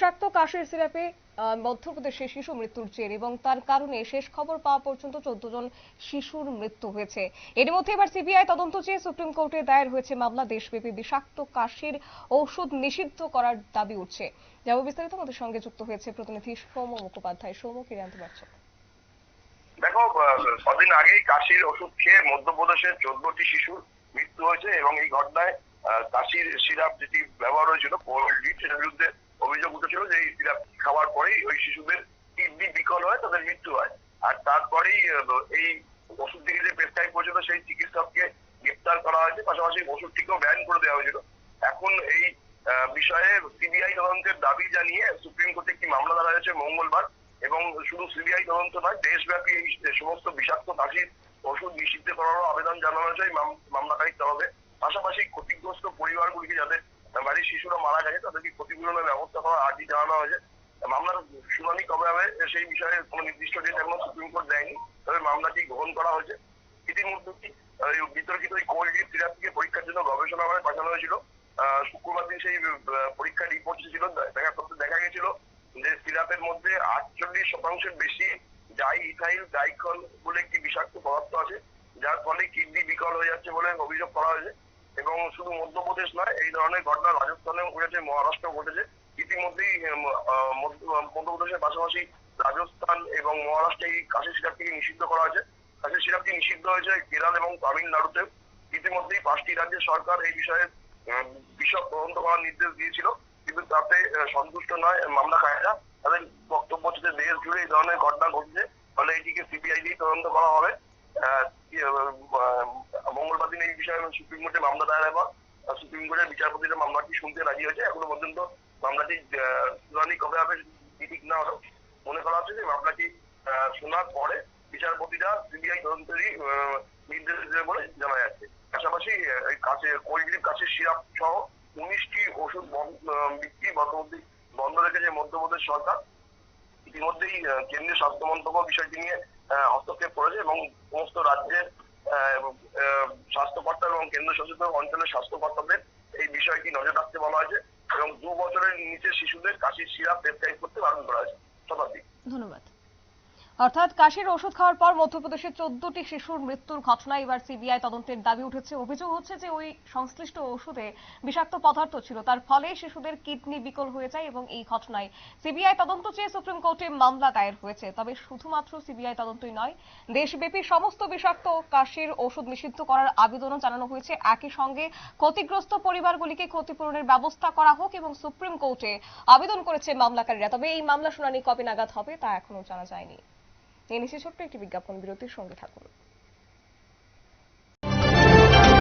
বিষাক্ত কাশের সিরাপে মধ্যপ্রদেশে শিশু মৃত্যুর জের এবং তার কারণে শেষ খবর পাওয়া পর্যন্ত চোদ্দ জন শিশুর মৃত্যু হয়েছে। এর মধ্যে এবার সিবিআই তদন্ত চেয়ে সুপ্রিম কোর্টে দায়ের হয়েছে মামলা। দেশব্যাপী বিষাক্ত কাশির ঔষধ নিষিদ্ধ করার দাবি উঠছে। যাব বিস্তারিত আমাদের সঙ্গে যুক্ত হয়েছে প্রতিনিধি সৌম মুখোপাধ্যায়। সৌম কি জানতে পারছ? দেখো কদিন আগেই কাশির ওষুধ খেয়ে মধ্যপ্রদেশের চোদ্দটি শিশুর মৃত্যু হয়েছে এবং এই ঘটনায় কাশির সিরাপ যেটি ব্যবহার হয়েছিল কোল্ডিট সেটার বিরুদ্ধে অভিযোগ উঠেছিল যে সিরাপ খাওয়ার পরেই ওই শিশুদের কিডনি বিকল হয়, তাদের মৃত্যু হয়। আর তারপরেই এই ওষুধ থেকে যে প্রেসক্রাইব করেছিল সেই চিকিৎসককে গ্রেপ্তার করা হয়েছে। পাশাপাশি ওষুধটিকেও ব্যান করে দেওয়া হয়েছিল। এখন এই বিষয়ে সিবিআই তদন্তের দাবি জানিয়ে সুপ্রিম কোর্টে একটি মামলা দাঁড়া হয়েছে মঙ্গলবার। এবং শুধু সিবিআই তদন্ত নয়, দেশব্যাপী এই সমস্ত বিষাক্ত কাশির ওষুধ নিষিদ্ধ করারও আবেদন জানানো হয়েছে। এই মাম- মামলাকারীর তরফে। পাশাপাশি ক্ষতিগ্রস্ত পরিবারগুলিকে যাদের বাড়ির শিশুরা মারা গেছে তাদেরকে ক্ষতিপূরণের ব্যবস্থা করার আর্জি জানানো হয়েছে। মামলার শুনানি কবে হবে সেই বিষয়ে কোনো নির্দিষ্ট ডেট এখনও সুপ্রিম কোর্ট দেয়নি। তবে মামলাটি গ্রহণ করা হয়েছে। ইতিমধ্যে বিতর্কিত কোল্ড ডিপ সিরাপটিকে পরীক্ষার জন্য গবেষণাগারে পাঠানো হয়েছিল। শুক্রবার দিন সেই আহ, পরীক্ষার রিপোর্ট ছিল দেখা দেখা গেছিল যে সিরাপের মধ্যে আটচল্লিশ শতাংশের বেশি ডাই ইথাইল ডাইকল বলে একটি বিষাক্ত পদার্থ আছে যার ফলে কিডনি বিকল হয়ে যাচ্ছে বলে অভিযোগ করা হয়েছে। এবং শুধু মধ্যপ্রদেশ নয়, এই ধরনের ঘটনা রাজস্থানেও ঘটেছে মহারাষ্ট্র ঘটেছে। ইতিমধ্যেই মধ্যপ্রদেশের পাশাপাশি রাজস্থান এবং মহারাষ্ট্রে এই কাশি সিরাপটিকে নিষিদ্ধ করা হয়েছে। কাশি সিরাপটি নিষিদ্ধ হয়েছে কেরল এবং তামিলনাড়ুতে ইতিমধ্যেই পাঁচটি রাজ্যের সরকার এই বিষয়ে বিশদ তদন্ত করার নির্দেশ দিয়েছিল। কিন্তু তাতে সন্তুষ্ট নয় মামলা মামলাকারীরা তাদের বক্তব্য হচ্ছে দেশ জুড়ে এই ধরনের ঘটনা ঘটছে। ফলে এটিকে সিবিআই দিয়ে তদন্ত করা হবে আহ, কি, আহ, মঙ্গলবার দিন এই বিষয়ে সুপ্রিম কোর্টে মামলা দায়ের হওয়া সুপ্রিম কোর্টের বিচারপতিরা মামলাটি শুনতে রাজি হয়েছে। এখনও পর্যন্ত মামলাটি শুনানি কবে হবে ঠিক না হলেও মনে করা হচ্ছে যে মামলাটি শোনার পরে বিচারপতিরা সিবিআই তদন্তেরই নির্দেশ দেবে বলে জানা যাচ্ছে। পাশাপাশি কাছে, কোল্ড কাছের সিরাপ সহ উনিশটি ওষুধ বিক্রি বর্তমানে বন্ধ রেখেছে মধ্যপ্রদেশ সরকার। ইতিমধ্যেই কেন্দ্রীয় স্বাস্থ্য মন্ত্রক বিষয়টি নিয়ে হস্তক্ষেপ করেছে এবং সমস্ত রাজ্যের স্বাস্থ্য এবং কেন্দ্র শাসিত অঞ্চলের স্বাস্থ্য কর্তাদের এই বিষয়টি নজর রাখতে বলা হয়েছে এবং দু বছরের নিচে শিশুদের কাশির সিরাপ প্রেসক্রাইব করতে বারণ করা হয়েছে। শতাব্দী। ধন্যবাদ। অর্থাৎ কাশির ওষুধ খাওয়ার পর মধ্যপ্রদেশের চোদ্দটি শিশুর মৃত্যুর ঘটনায় এবার সিবিআই তদন্তের দাবি উঠেছে। অভিযোগ হচ্ছে যে ওই সংশ্লিষ্ট ওষুধে বিষাক্ত পদার্থ ছিল। তার ফলে শিশুদের কিডনি বিকল হয়ে যায় এবং এই ঘটনায় সিবিআই তদন্ত চেয়ে সুপ্রিম কোর্টে মামলা দায়ের হয়েছে। তবে শুধুমাত্র সিবিআই তদন্তই নয়, দেশব্যাপী সমস্ত বিষাক্ত কাশির ওষুধ নিষিদ্ধ করার আবেদনও জানানো হয়েছে। একই সঙ্গে ক্ষতিগ্রস্ত পরিবারগুলিকে ক্ষতিপূরণের ব্যবস্থা করা হোক এবং সুপ্রিম কোর্টে আবেদন করেছে মামলাকারীরা। তবে এই মামলা শুনানি কবে নাগাদ হবে তা এখনও জানা যায়নি। এই নিচে একটি বিজ্ঞাপন বিরতির সঙ্গে থাকুন।